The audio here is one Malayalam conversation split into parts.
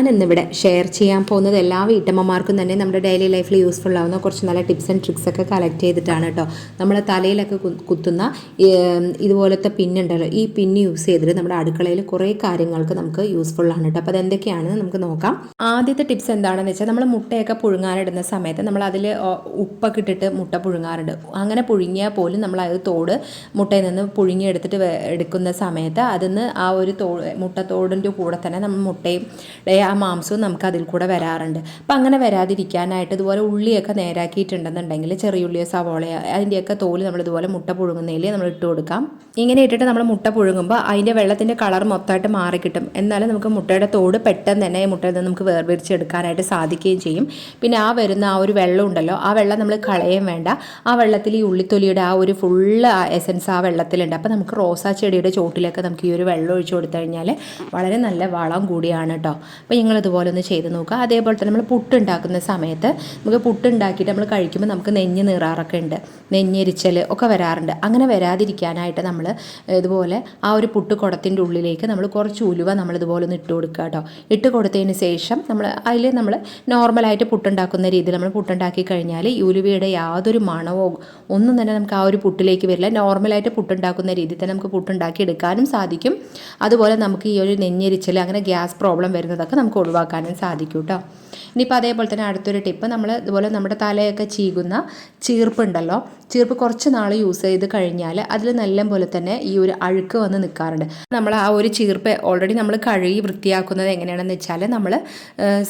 ഞാൻ ഇന്നിവിടെ ഷെയർ ചെയ്യാൻ പോകുന്നത് എല്ലാ വീട്ടമ്മമാർക്കും തന്നെ നമ്മുടെ ഡെയിലി ലൈഫിൽ യൂസ്ഫുൾ ആവുന്ന കുറച്ച് നല്ല ടിപ്സ് ആൻഡ് ട്രിക്സ് ഒക്കെ കളക്ട് ചെയ്തിട്ടാണ് കേട്ടോ. നമ്മുടെ തലയിലൊക്കെ കുത്തുന്ന ഇതുപോലത്തെ പിന്നുണ്ടല്ലോ ഈ പിന്ന് യൂസ് ചെയ്തിട്ട് നമ്മുടെ അടുക്കളയിൽ കുറേ കാര്യങ്ങൾക്ക് നമുക്ക് യൂസ്ഫുൾ ആണ് കേട്ടോ. അപ്പോൾ അതെന്തൊക്കെയാണെന്ന് നമുക്ക് നോക്കാം. ആദ്യത്തെ ടിപ്സ് എന്താണെന്ന് വെച്ചാൽ നമ്മൾ മുട്ടയൊക്കെ പുഴുങ്ങാനിടുന്ന സമയത്ത് നമ്മൾ അതിൽ ഉപ്പൊക്കെ ഇട്ടിട്ട് മുട്ട പുഴുങ്ങാറുണ്ട്. അങ്ങനെ പുഴുങ്ങിയാൽ പോലും നമ്മൾ അത് തോട് മുട്ടയിൽ നിന്ന് പുഴുങ്ങിയെടുത്തിട്ട് എടുത്തിട്ട് എടുക്കുന്ന സമയത്ത് അതിന്ന് ആ ഒരു തോ മുട്ടത്തോടിന്റെ കൂടെ തന്നെ നമ്മൾ മുട്ടയും ആ മാംസവും നമുക്ക് അതിൽ കൂടെ വരാറുണ്ട്. അപ്പം അങ്ങനെ വരാതിരിക്കാനായിട്ട് ഇതുപോലെ ഉള്ളിയൊക്കെ നേരാക്കിയിട്ടുണ്ടെന്നുണ്ടെങ്കിൽ ചെറിയ ഉള്ളിയോ സവോളയോ അതിന്റെയൊക്കെ തോൽ നമ്മൾ ഇതുപോലെ മുട്ട പുഴുങ്ങുന്നതിൽ നമ്മൾ ഇട്ട് കൊടുക്കാം. ഇങ്ങനെ ഇട്ടിട്ട് നമ്മൾ മുട്ട പുഴുങ്ങുമ്പോൾ അതിന്റെ വെള്ളത്തിന്റെ കളർ മൊത്തമായിട്ട് മാറിക്കിട്ടും. എന്നാലും നമുക്ക് മുട്ടയുടെ തോട് പെട്ടെന്ന് തന്നെ മുട്ടയിൽ നിന്ന് നമുക്ക് വേർപിരിച്ചെടുക്കാനായിട്ട് സാധിക്കുകയും ചെയ്യും. പിന്നെ ആ വരുന്ന ആ ഒരു വെള്ളം ഉണ്ടല്ലോ ആ വെള്ളം നമ്മൾ കളയും വേണ്ട. ആ വെള്ളത്തിൽ ഈ ഉള്ളിത്തൊലിയുടെ ആ ഒരു ഫുള്ള് എസൻസ് ആ വെള്ളത്തിലുണ്ട്. അപ്പോൾ നമുക്ക് റോസാ ചെടിയുടെ ചോട്ടിലൊക്കെ നമുക്ക് ഈ ഒരു വെള്ളം ഒഴിച്ചു കൊടുത്തു കഴിഞ്ഞാൽ വളരെ നല്ല വളം കൂടിയാണ് കേട്ടോ. അപ്പോൾ നിങ്ങൾ ഇതുപോലെ ഒന്ന് ചെയ്ത് നോക്കുക. അതേപോലെ തന്നെ നമ്മൾ പുട്ടുണ്ടാക്കുന്ന സമയത്ത് നമുക്ക് പുട്ടുണ്ടാക്കിയിട്ട് നമ്മൾ കഴിക്കുമ്പോൾ നമുക്ക് നെഞ്ഞ് നീറാറൊക്കെ ഉണ്ട്. നെഞ്ഞെരിച്ചൽ ഒക്കെ വരാറുണ്ട്. അങ്ങനെ വരാതിരിക്കാനായിട്ട് നമ്മൾ ഇതുപോലെ ആ ഒരു പുട്ട് കുടത്തിന്റെ ഉള്ളിലേക്ക് നമ്മൾ കുറച്ച് ഉലുവ നമ്മൾ ഇതുപോലെ ഒന്ന് ഇട്ട് കൊടുക്കുക കേട്ടോ. ഇട്ട് കൊടുത്തതിന് ശേഷം നമ്മൾ അതിൽ നമ്മൾ നോർമലായിട്ട് പുട്ടുണ്ടാക്കുന്ന രീതിയിൽ നമ്മൾ പുട്ടുണ്ടാക്കി കഴിഞ്ഞാൽ ഈ ഉലുവയുടെ യാതൊരു മണവോ ഒന്നും തന്നെ നമുക്ക് ആ ഒരു പുട്ടിലേക്ക് വരില്ല. നോർമലായിട്ട് പുട്ടുണ്ടാക്കുന്ന രീതിയിൽ തന്നെ നമുക്ക് പുട്ടുണ്ടാക്കി എടുക്കാനും സാധിക്കും. അതുപോലെ നമുക്ക് ഈ ഒരു നെഞ്ഞെരിച്ചൽ അങ്ങനെ ഗ്യാസ് പ്രോബ്ലം വരുന്നതൊക്കെ നമുക്ക് ഒഴിവാക്കാനും സാധിക്കും കേട്ടോ ഇനിയിപ്പോൾ അതേപോലെ തന്നെ അടുത്തൊരു ടിപ്പ് നമ്മൾ ഇതുപോലെ നമ്മുടെ തലയൊക്കെ ചീകുന്ന ചീർപ്പുണ്ടല്ലോ ചീർപ്പ് കുറച്ച് നാൾ യൂസ് ചെയ്ത് കഴിഞ്ഞാൽ അതിൽ നല്ല പോലെ തന്നെ ഈ ഒരു അഴുക്ക് വന്ന് നിൽക്കാറുണ്ട് നമ്മൾ ആ ഒരു ചീർപ്പ് ഓൾറെഡി നമ്മൾ കഴുകി വൃത്തിയാക്കുന്നത് എങ്ങനെയാണെന്ന് വെച്ചാൽ നമ്മൾ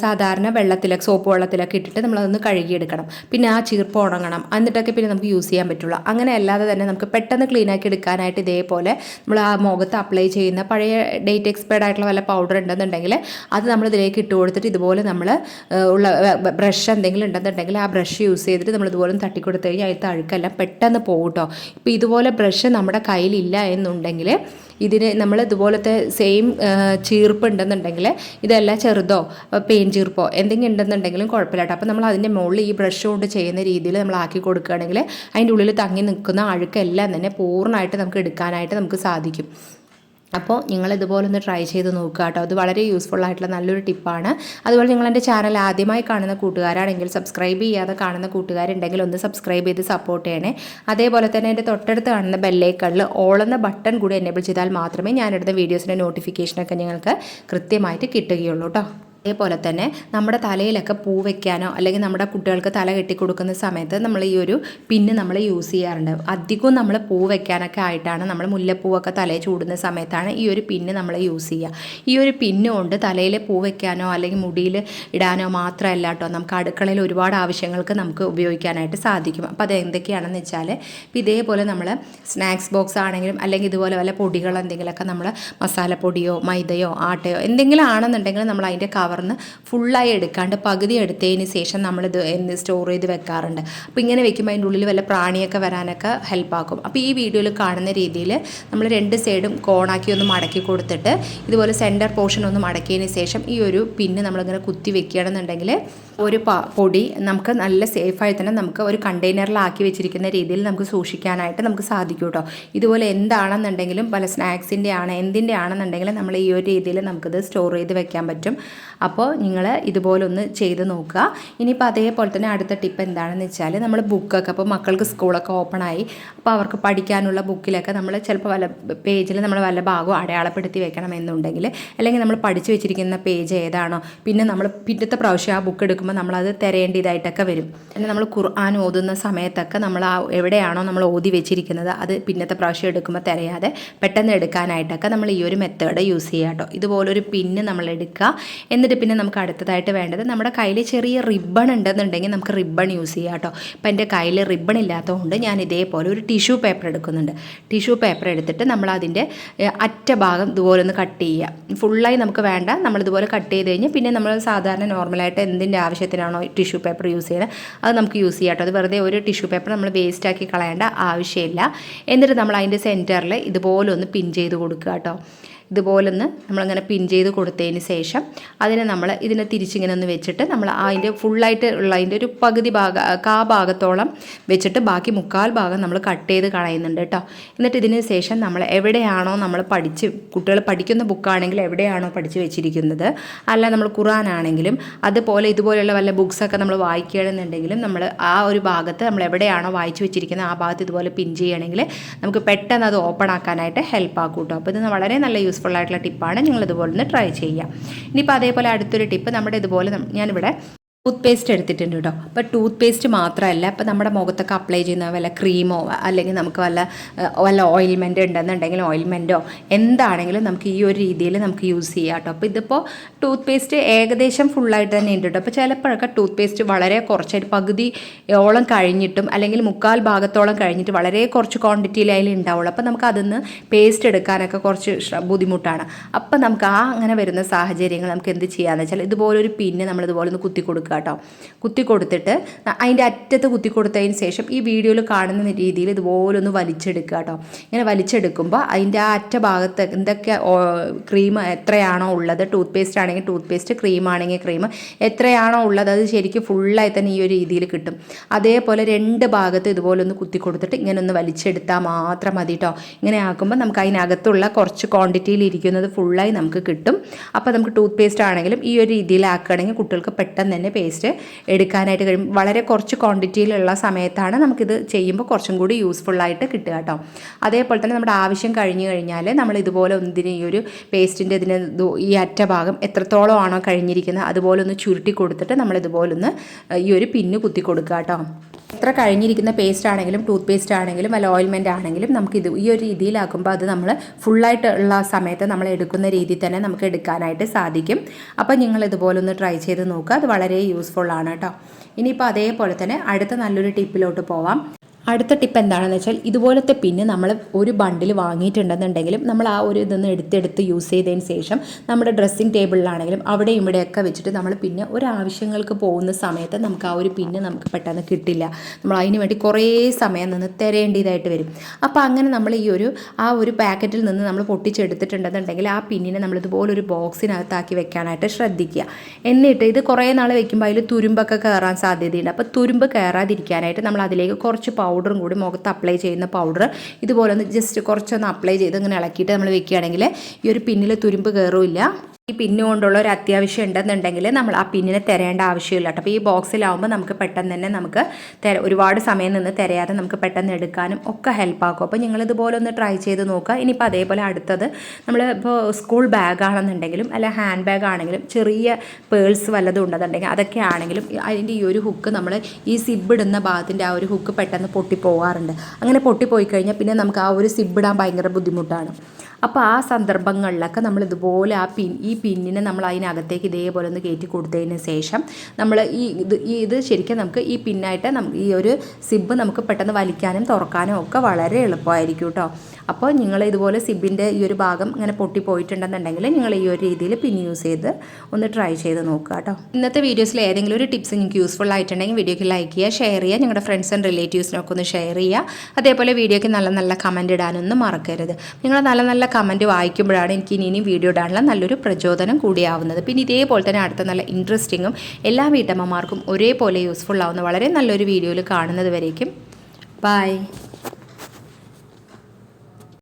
സാധാരണ വെള്ളത്തിലൊക്കെ സോപ്പ് വെള്ളത്തിലൊക്കെ ഇട്ടിട്ട് നമ്മളതൊന്ന് കഴുകിയെടുക്കണം. പിന്നെ ആ ചീർപ്പ് ഉണങ്ങണം. എന്നിട്ടൊക്കെ പിന്നെ നമുക്ക് യൂസ് ചെയ്യാൻ പറ്റുള്ളൂ. അങ്ങനെ അല്ലാതെ തന്നെ നമുക്ക് പെട്ടെന്ന് ക്ലീൻ ആക്കി എടുക്കാനായിട്ട് ഇതേപോലെ നമ്മൾ ആ മുഖത്ത് അപ്ലൈ ചെയ്യുന്ന പഴയ ഡേറ്റ് എക്സ്പയർഡ് ആയിട്ടുള്ള വല്ല പൗഡർ ഉണ്ടെന്നുണ്ടെങ്കിൽ അത് നമ്മൾ ഇതിലേക്ക് ഇട്ട് കൊടുത്തിട്ട് ഇതുപോലെ നമ്മൾ ഉള്ള ബ്രഷ് എന്തെങ്കിലും ഉണ്ടെന്നുണ്ടെങ്കിൽ ആ ബ്രഷ് യൂസ് ചെയ്തിട്ട് നമ്മൾ ഇതുപോലെ തട്ടിക്കൊടുത്തു കഴിഞ്ഞാൽ അതിലത്തെ അഴുക്കെല്ലാം പെട്ടെന്ന് പോകും കേട്ടോ. ഇപ്പോൾ ഇതുപോലെ ബ്രഷ് നമ്മുടെ കയ്യിലില്ല എന്നുണ്ടെങ്കിൽ ഇതിന് നമ്മൾ ഇതുപോലത്തെ സെയിം ചീർപ്പ് ഉണ്ടെന്നുണ്ടെങ്കിൽ ഇതെല്ലാം ചെറുതോ പെയിൻ ചീർപ്പോ എന്തെങ്കിലും ഉണ്ടെന്നുണ്ടെങ്കിലും കുഴപ്പമില്ല അപ്പോൾ നമ്മൾ അതിന്റെ മുകളിൽ ഈ ബ്രഷ് കൊണ്ട് ചെയ്യുന്ന രീതിയിൽ നമ്മൾ ആക്കി കൊടുക്കുകയാണെങ്കിൽ അതിന്റെ ഉള്ളിൽ തങ്ങി നിൽക്കുന്ന അഴുക്കെല്ലാം തന്നെ പൂർണമായിട്ട് നമുക്ക് എടുക്കാനായിട്ട് നമുക്ക് സാധിക്കും. അപ്പോൾ നിങ്ങൾ ഇതുപോലെ ഒന്ന് ട്രൈ ചെയ്ത് നോക്കുക കേട്ടോ. അത് വളരെ യൂസ്ഫുൾ ആയിട്ടുള്ള നല്ലൊരു ടിപ്പാണ് അതുപോലെ നിങ്ങൾ എന്റെ ചാനൽ ആദ്യമായി കാണുന്ന കൂട്ടുകാരാണെങ്കിൽ സബ്സ്ക്രൈബ് ചെയ്യാതെ കാണുന്ന കൂട്ടുകാരുണ്ടെങ്കിൽ ഒന്ന് സബ്സ്ക്രൈബ് ചെയ്ത് സപ്പോർട്ട് ചെയ്യണേ. അതേപോലെ തന്നെ എന്റെ തൊട്ടടുത്ത് കാണുന്ന ബെല്ലേക്കളിൽ എന്ന ബട്ടൺ കൂടി എനേബിൾ ചെയ്താൽ മാത്രമേ ഞാനെടുത്ത വീഡിയോസിന്റെ നോട്ടിഫിക്കേഷനൊക്കെ നിങ്ങൾക്ക് കൃത്യമായിട്ട് കിട്ടുകയുള്ളൂ കേട്ടോ. അതേപോലെ തന്നെ നമ്മുടെ തലയിലൊക്കെ പൂ വെക്കാനോ അല്ലെങ്കിൽ നമ്മുടെ കുട്ടികൾക്ക് തല കെട്ടി കൊടുക്കുന്ന സമയത്ത് നമ്മൾ ഈ ഒരു പിന്ന് നമ്മൾ യൂസ് ചെയ്യാറുണ്ട്. അധികവും നമ്മൾ പൂ വെക്കാനൊക്കെ ആയിട്ടാണ് നമ്മൾ മുല്ലപ്പൂവൊക്കെ തലയിൽ ചൂടുന്ന സമയത്താണ് ഈ ഒരു പിന്ന് നമ്മൾ യൂസ് ചെയ്യുക. ഈ ഒരു പിന്ന് കൊണ്ട് തലയിൽ പൂ വെക്കാനോ അല്ലെങ്കിൽ മുടിയിൽ ഇടാനോ മാത്രമല്ല കേട്ടോ നമുക്ക് അടുക്കളയിൽ ഒരുപാട് ആവശ്യങ്ങൾക്ക് നമുക്ക് ഉപയോഗിക്കാനായിട്ട് സാധിക്കും. അപ്പോൾ അത് എന്തൊക്കെയാണെന്ന് വെച്ചാൽ ഇപ്പോൾ ഇതേപോലെ നമ്മൾ സ്നാക്സ് ബോക്സ് ആണെങ്കിലും അല്ലെങ്കിൽ ഇതുപോലെ വല്ല പൊടികൾ എന്തെങ്കിലുമൊക്കെ നമ്മൾ മസാലപ്പൊടിയോ മൈദയോ ആട്ടയോ എന്തെങ്കിലും ആണെന്നുണ്ടെങ്കിൽ നമ്മൾ അതിന്റെ കവറിന് ഫുള്ളായി എടുക്കാണ്ട് പകുതി എടുത്തതിന് ശേഷം നമ്മളിത് എന്ത് സ്റ്റോർ ചെയ്ത് വെക്കാറുണ്ട്. അപ്പോൾ ഇങ്ങനെ വെക്കുമ്പോൾ അതിന്റെ ഉള്ളിൽ വല്ല പ്രാണിയൊക്കെ വരാനൊക്കെ ഹെൽപ്പാക്കും അപ്പോൾ ഈ വീഡിയോയിൽ കാണുന്ന രീതിയിൽ നമ്മൾ രണ്ട് സൈഡും കോണാക്കി ഒന്ന് മടക്കി കൊടുത്തിട്ട് ഇതുപോലെ സെന്റർ പോർഷൻ ഒന്ന് മടക്കിയതിന് ശേഷം ഈ ഒരു പിന്ന് നമ്മളിങ്ങനെ കുത്തി വെക്കുകയാണെന്നുണ്ടെങ്കിൽ ഒരു പൊടി നമുക്ക് നല്ല സേഫായി തന്നെ നമുക്ക് ഒരു കണ്ടെയ്നറിലാക്കി വെച്ചിരിക്കുന്ന രീതിയിൽ നമുക്ക് സൂക്ഷിക്കാനായിട്ട് നമുക്ക് സാധിക്കും കേട്ടോ. ഇതുപോലെ എന്താണെന്നുണ്ടെങ്കിലും പല സ്നാക്സിന്റെ ആണ് എന്തിന്റെ ആണെന്നുണ്ടെങ്കിലും നമ്മൾ ഈ ഒരു രീതിയിൽ നമുക്കിത് സ്റ്റോർ ചെയ്ത് വെക്കാൻ പറ്റും. അപ്പോൾ നിങ്ങൾ ഇതുപോലെ ഒന്ന് ചെയ്ത് നോക്കുക. ഇനിയിപ്പോൾ അതേപോലെ തന്നെ അടുത്ത ടിപ്പ് എന്താണെന്ന് വെച്ചാൽ നമ്മൾ ബുക്കൊക്കെ അപ്പോൾ മക്കൾക്ക് സ്കൂളൊക്കെ ഓപ്പൺ ആയി അപ്പോൾ അവർക്ക് പഠിക്കാനുള്ള ബുക്കിലൊക്കെ നമ്മൾ ചിലപ്പോൾ വല്ല പേജിൽ നമ്മൾ വല്ല ഭാഗവും അടയാളപ്പെടുത്തി വെക്കണം എന്നുണ്ടെങ്കിൽ അല്ലെങ്കിൽ നമ്മൾ പഠിച്ചു വെച്ചിരിക്കുന്ന പേജ് ഏതാണോ പിന്നെ നമ്മൾ പിന്നത്തെ പ്രാവശ്യം ആ ബുക്ക് എടുക്കുമ്പോൾ നമ്മളത് തിരയേണ്ടതായിട്ടൊക്കെ വരും. പിന്നെ നമ്മൾ ഖുർആൻ ഓതുന്ന സമയത്തൊക്കെ നമ്മൾ ആ എവിടെയാണോ നമ്മൾ ഓതി വെച്ചിരിക്കുന്നത് അത് പിന്നത്തെ പ്രാവശ്യം എടുക്കുമ്പോൾ തിരയാതെ പെട്ടെന്ന് എടുക്കാനായിട്ടൊക്കെ നമ്മൾ ഈ ഒരു മെത്തേഡ് യൂസ് ചെയ്യുക കേട്ടോ. ഇതുപോലൊരു പിന്ന് നമ്മൾ എടുക്കുക. എന്നിട്ട് പിന്നെ നമുക്ക് അടുത്തതായിട്ട് വേണ്ടത് നമ്മുടെ കയ്യിൽ ചെറിയ റിബൺ ഉണ്ടെന്നുണ്ടെങ്കിൽ നമുക്ക് റിബൺ യൂസ് ചെയ്യാം കേട്ടോ. ഇപ്പം എന്റെ കയ്യിൽ റിബൺ ഇല്ലാത്തതുകൊണ്ട് ഞാൻ ഇതേപോലെ ഒരു ടിഷ്യൂ പേപ്പർ എടുക്കുന്നുണ്ട്. ടിഷ്യൂ പേപ്പർ എടുത്തിട്ട് നമ്മൾ അതിന്റെ അറ്റ ഭാഗം ഇതുപോലെ ഒന്ന് കട്ട് ചെയ്യുക. ഫുള്ളായി നമുക്ക് വേണ്ട നമ്മൾ ഇതുപോലെ കട്ട് ചെയ്ത് കഴിഞ്ഞാൽ പിന്നെ നമ്മൾ സാധാരണ നോർമലായിട്ട് എന്തിന്റെ ആവശ്യത്തിനാണോ ടിഷ്യൂ പേപ്പർ യൂസ് ചെയ്യുന്നത് അത് നമുക്ക് യൂസ് ചെയ്യാം കേട്ടോ. അത് വെറുതെ ഒരു ടിഷ്യൂ പേപ്പർ നമ്മൾ വേസ്റ്റ് ആക്കി കളയേണ്ട ആവശ്യമില്ല. എന്നിട്ട് നമ്മൾ അതിന്റെ സെന്ററിൽ ഇതുപോലെ ഒന്ന് പിൻ ചെയ്ത് കൊടുക്കുക കേട്ടോ. ഇതുപോലൊന്ന് നമ്മളിങ്ങനെ പിൻ ചെയ്ത് കൊടുത്തതിന് ശേഷം അതിനെ നമ്മൾ ഇതിനെ തിരിച്ചിങ്ങനെ ഒന്ന് വെച്ചിട്ട് നമ്മൾ അതിന്റെ ഫുള്ളായിട്ട് ഉള്ള അതിന്റെ ഒരു പകുതി ഭാഗ കാ ഭാഗത്തോളം വെച്ചിട്ട് ബാക്കി മുക്കാൽ ഭാഗം നമ്മൾ കട്ട് ചെയ്ത് കളയുന്നുണ്ട് കേട്ടോ എന്നിട്ട് ഇതിന് ശേഷം നമ്മൾ എവിടെയാണോ നമ്മൾ പഠിച്ച് കുട്ടികൾ പഠിക്കുന്ന ബുക്കാണെങ്കിൽ എവിടെയാണോ പഠിച്ച് വെച്ചിരിക്കുന്നത് അല്ല നമ്മൾ ഖുറാനാണെങ്കിലും അതുപോലെ ഇതുപോലെയുള്ള വല്ല ബുക്സൊക്കെ നമ്മൾ വായിക്കുകയാണെന്നുണ്ടെങ്കിലും നമ്മൾ ആ ഒരു ഭാഗത്ത് നമ്മൾ എവിടെയാണോ വായിച്ചു വെച്ചിരിക്കുന്നത് ആ ഭാഗത്ത് ഇതുപോലെ പിൻ ചെയ്യണമെങ്കിൽ നമുക്ക് പെട്ടെന്ന് അത് ഓപ്പൺ ആക്കാനായിട്ട് ഹെൽപ്പ് ആക്കും കേട്ടോ അപ്പോൾ ഇത് വളരെ നല്ല യൂസ്ഫുൾ ആയിട്ടുള്ള ടിപ്പാണ് നിങ്ങൾ ഇതുപോലെ ഒന്ന് ട്രൈ ചെയ്യുക. ഇനിയിപ്പോൾ അതേപോലെ അടുത്തൊരു ടിപ്പ് നമ്മുടെ ഇതുപോലെ ഞാനിവിടെ ടൂത്ത് പേസ്റ്റ് എടുത്തിട്ടുണ്ട് കേട്ടോ അപ്പോൾ ടൂത്ത് പേസ്റ്റ് മാത്രമല്ല ഇപ്പോൾ നമ്മുടെ മുഖത്തൊക്കെ അപ്ലൈ ചെയ്യുന്ന വല്ല ക്രീമോ അല്ലെങ്കിൽ നമുക്ക് വല്ല വല്ല ഓയിൽമെന്റ് ഉണ്ടെന്നുണ്ടെങ്കിൽ ഓയിൽമെന്റോ എന്താണെങ്കിലും നമുക്ക് ഈ ഒരു രീതിയിൽ നമുക്ക് യൂസ് ചെയ്യാം കേട്ടോ അപ്പോൾ ഇതിപ്പോൾ ടൂത്ത് പേസ്റ്റ് ഏകദേശം ഫുള്ളായിട്ട് തന്നെ ഉണ്ട് കേട്ടോ അപ്പോൾ ചിലപ്പോഴൊക്കെ ടൂത്ത് പേസ്റ്റ് വളരെ കുറച്ചായിട്ട് പകുതി ഓളം കഴിഞ്ഞിട്ടും അല്ലെങ്കിൽ മുക്കാൽ ഭാഗത്തോളം കഴിഞ്ഞിട്ട് വളരെ കുറച്ച് ക്വാണ്ടിറ്റിയിൽ അതിൽ ഉണ്ടാവുള്ളൂ. അപ്പോൾ നമുക്ക് അതിൽ നിന്ന് പേസ്റ്റ് എടുക്കാനൊക്കെ കുറച്ച് ബുദ്ധിമുട്ടാണ്. അപ്പോൾ നമുക്ക് ആ അങ്ങനെ വരുന്ന സാഹചര്യങ്ങൾ നമുക്ക് എന്ത് ചെയ്യാമെന്ന് വെച്ചാൽ ഇതുപോലൊരു പിന്നെ നമ്മൾ ഇതുപോലെ ഒന്ന് കുത്തി കൊടുക്കുക കേട്ടോ കുത്തി കൊടുത്തിട്ട് അതിന്റെ അറ്റത്ത് കുത്തി കൊടുത്തതിന് ശേഷം ഈ വീഡിയോയിൽ കാണുന്ന രീതിയിൽ ഇതുപോലെ ഒന്ന് വലിച്ചെടുക്കുക കേട്ടോ ഇങ്ങനെ വലിച്ചെടുക്കുമ്പോൾ അതിന്റെ ആ അറ്റ ഭാഗത്ത് എന്തൊക്കെ ക്രീം എത്രയാണോ ഉള്ളത് ടൂത്ത് പേസ്റ്റ് ആണെങ്കിൽ ടൂത്ത് പേസ്റ്റ് ക്രീം ആണെങ്കിൽ ക്രീം എത്രയാണോ ഉള്ളത് അത് ശരിക്കും ഫുള്ളായി തന്നെ ഈ ഒരു രീതിയിൽ കിട്ടും. അതേപോലെ രണ്ട് ഭാഗത്ത് ഇതുപോലെ ഒന്ന് കുത്തി കൊടുത്തിട്ട് ഇങ്ങനെ ഒന്ന് വലിച്ചെടുത്താൽ മാത്രം മതി കേട്ടോ ഇങ്ങനെ ആക്കുമ്പോൾ നമുക്ക് അതിനകത്തുള്ള കുറച്ച് ക്വാണ്ടിറ്റിയിൽ ഇരിക്കുന്നത് ഫുള്ളായി നമുക്ക് കിട്ടും. അപ്പോൾ നമുക്ക് ടൂത്ത് പേസ്റ്റ് ആണെങ്കിലും ഈ ഒരു രീതിയിലാക്കുകയാണെങ്കിൽ കുട്ടികൾക്ക് പെട്ടെന്ന് തന്നെ പേസ്റ്റ് എടുക്കാനായിട്ട് കഴിയും. വളരെ കുറച്ച് ക്വാണ്ടിറ്റിയിലുള്ള സമയത്താണ് നമുക്കിത് ചെയ്യുമ്പോൾ കുറച്ചും കൂടി യൂസ്ഫുള്ളായിട്ട് കിട്ടുക കേട്ടോ. അതേപോലെ തന്നെ നമ്മുടെ ആവശ്യം കഴിഞ്ഞ് കഴിഞ്ഞാൽ നമ്മൾ ഇതുപോലെ ഒന്നിന് ഈ ഒരു പേസ്റ്റിന്റെ ഇതിന് ഈ അറ്റ ഭാഗം എത്രത്തോളം ആണോ കഴിഞ്ഞിരിക്കുന്നത് അതുപോലെ ഒന്ന് ചുരുട്ടി കൊടുത്തിട്ട് നമ്മൾ ഇതുപോലെ ഒന്ന് ഈ ഒരു പിന്ന് കുത്തി കൊടുക്കുക കേട്ടോ. എത്ര കഴിഞ്ഞിരിക്കുന്ന പേസ്റ്റ് ആണെങ്കിലും ടൂത്ത് പേസ്റ്റ് ആണെങ്കിലും അല്ല ഓയിൽമെന്റ് ആണെങ്കിലും നമുക്ക് ഇത് ഈ ഒരു രീതിയിലാക്കുമ്പോൾ അത് നമ്മൾ ഫുള്ളായിട്ട് ഉള്ള സമയത്ത് നമ്മൾ എടുക്കുന്ന രീതിയിൽ തന്നെ നമുക്ക് എടുക്കാനായിട്ട് സാധിക്കും. അപ്പോൾ നിങ്ങൾ ഇതുപോലെ ഒന്ന് ട്രൈ ചെയ്ത് നോക്കുക. അത് വളരെ യൂസ്ഫുൾ ആണ് കേട്ടോ. ഇനിയിപ്പോൾ അതേപോലെ തന്നെ അടുത്ത നല്ലൊരു ടിപ്പിലോട്ട് പോവാം. അടുത്ത ടിപ്പ് എന്താണെന്ന് വെച്ചാൽ ഇതുപോലത്തെ പിന്ന് നമ്മൾ ഒരു ബണ്ടിൽ വാങ്ങിയിട്ടുണ്ടെന്നുണ്ടെങ്കിലും നമ്മൾ ആ ഒരു ഇതൊന്ന് എടുത്തെടുത്ത് യൂസ് ചെയ്തതിന് ശേഷം നമ്മുടെ ഡ്രസ്സിങ് ടേബിളിലാണെങ്കിലും അവിടെ ഇവിടെയൊക്കെ വെച്ചിട്ട് നമ്മൾ പിന്നെ ഒരു ആവശ്യങ്ങൾക്ക് പോകുന്ന സമയത്ത് നമുക്ക് ആ ഒരു പിന്ന് നമുക്ക് പെട്ടെന്ന് കിട്ടില്ല. നമ്മൾ അതിന് വേണ്ടി കുറേ സമയം നിന്ന് തിരയേണ്ടതായിട്ട് വരും. അപ്പോൾ അങ്ങനെ നമ്മൾ ഈ ഒരു ആ ഒരു പാക്കറ്റിൽ നിന്ന് നമ്മൾ പൊട്ടിച്ചെടുത്തിട്ടുണ്ടെന്നുണ്ടെങ്കിൽ ആ പിന്നിനെ നമ്മൾ ഇതുപോലെ ഒരു ബോക്സിനകത്താക്കി വെക്കാനായിട്ട് ശ്രദ്ധിക്കുക. എന്നിട്ട് ഇത് കുറേ നാൾ വെക്കുമ്പോൾ അതിൽ തുരുമ്പൊക്കെ കയറാൻ സാധ്യതയുണ്ട്. അപ്പോൾ തുരുമ്പ് കയറാതിരിക്കാനായിട്ട് നമ്മൾ അതിലേക്ക് കുറച്ച് പൗഡറും കൂടി മുഖത്ത് അപ്ലൈ ചെയ്യുന്ന പൗഡർ ഇതുപോലെ ഒന്ന് ജസ്റ്റ് കുറച്ചൊന്ന് അപ്ലൈ ചെയ്ത് ഇങ്ങനെ ഇളക്കിയിട്ട് നമ്മൾ വെക്കുകയാണെങ്കിൽ ഈ ഒരു പിന്നിൽ തുരുമ്പ് കയറില്ല ഈ പിന്നു കൊണ്ടുള്ള ഒരു അത്യാവശ്യം ഉണ്ടെന്നുണ്ടെങ്കിൽ നമ്മൾ ആ പിന്നിനെ തിരയേണ്ട ആവശ്യമില്ല കേട്ടോ. അപ്പോൾ ഈ ബോക്സിലാവുമ്പോൾ നമുക്ക് പെട്ടെന്ന് തന്നെ നമുക്ക് ഒരുപാട് സമയം നിന്ന് തിരയാതെ നമുക്ക് പെട്ടെന്ന് എടുക്കാനും ഒക്കെ ഹെൽപ്പ് ആക്കും. അപ്പോൾ നിങ്ങൾ ഇതുപോലെ ഒന്ന് ട്രൈ ചെയ്ത് നോക്കുക. ഇനിയിപ്പോൾ അതേപോലെ അടുത്തത് നമ്മൾ ഇപ്പോൾ സ്കൂൾ ബാഗ് ആണെന്നുണ്ടെങ്കിലും അല്ല ഹാൻഡ് ബാഗ് ആണെങ്കിലും ചെറിയ പേഴ്സ് വല്ലതും ഉണ്ടെന്നുണ്ടെങ്കിൽ അതൊക്കെ ആണെങ്കിലും അതിന്റെ ഈ ഒരു ഹുക്ക് നമ്മൾ ഈ സിബ് ഇടുന്ന ഭാഗത്തിന്റെ ആ ഒരു ഹുക്ക് പെട്ടെന്ന് പൊട്ടിപ്പോവാറുണ്ട്. അങ്ങനെ പൊട്ടിപ്പോയി കഴിഞ്ഞാൽ പിന്നെ നമുക്ക് ആ ഒരു സിബ് ഇടാൻ ഭയങ്കര ബുദ്ധിമുട്ടാണ്. അപ്പോൾ ആ സന്ദർഭങ്ങളിലൊക്കെ നമ്മൾ ഇതുപോലെ ആ പിൻ ഈ പിന്നിനെ നമ്മൾ അതിനകത്തേക്ക് ഇതേപോലെ ഒന്ന് കയറ്റി കൊടുത്തതിന് ശേഷം നമ്മൾ ഈ ഇത് ഈ ഇത് ശരിക്കും നമുക്ക് ഈ പിന്നായിട്ട് നമുക്ക് ഈ ഒരു സിബ് നമുക്ക് പെട്ടെന്ന് വലിക്കാനും തുറക്കാനും ഒക്കെ വളരെ എളുപ്പമായിരിക്കും കേട്ടോ. അപ്പോൾ നിങ്ങൾ ഇതുപോലെ സിബിന്റെ ഈ ഒരു ഭാഗം ഇങ്ങനെ പൊട്ടി പോയിട്ടുണ്ടെന്നുണ്ടെങ്കിൽ നിങ്ങൾ ഈ ഒരു രീതിയിൽ പിൻ യൂസ് ചെയ്ത് ഒന്ന് ട്രൈ ചെയ്ത് നോക്കുക കേട്ടോ. ഇന്നത്തെ വീഡിയോസിൽ ഏതെങ്കിലും ഒരു ടിപ്സ് നിങ്ങൾക്ക് യൂസ്ഫുൾ ആയിട്ടുണ്ടെങ്കിൽ വീഡിയോക്ക് ലൈക്ക് ചെയ്യുക ഷെയർ ചെയ്യുക നിങ്ങളുടെ ഫ്രണ്ട്സ് ആൻഡ് റിലേറ്റീവ്സിനൊക്കെ ഒന്ന് ഷെയർ ചെയ്യുക. അതേപോലെ വീഡിയോയ്ക്ക് നല്ല നല്ല കമന്റ് ഇടാനൊന്നും മറക്കരുത്. നിങ്ങൾ നല്ല നല്ല കമന്റ് വായിക്കുമ്പോഴാണ് എനിക്ക് ഇനി ഇനി വീഡിയോ ഇടാനുള്ള നല്ലൊരു പ്രചോദനം കൂടിയാവുന്നത്. പിന്നെ ഇതേപോലെ തന്നെ അടുത്ത നല്ല ഇൻട്രസ്റ്റിങ്ങും എല്ലാ വീട്ടമ്മമാർക്കും ഒരേപോലെ യൂസ്ഫുൾ ആവുന്ന വളരെ നല്ലൊരു വീഡിയോയിൽ കാണുന്നത് വരേക്കും. ബൈ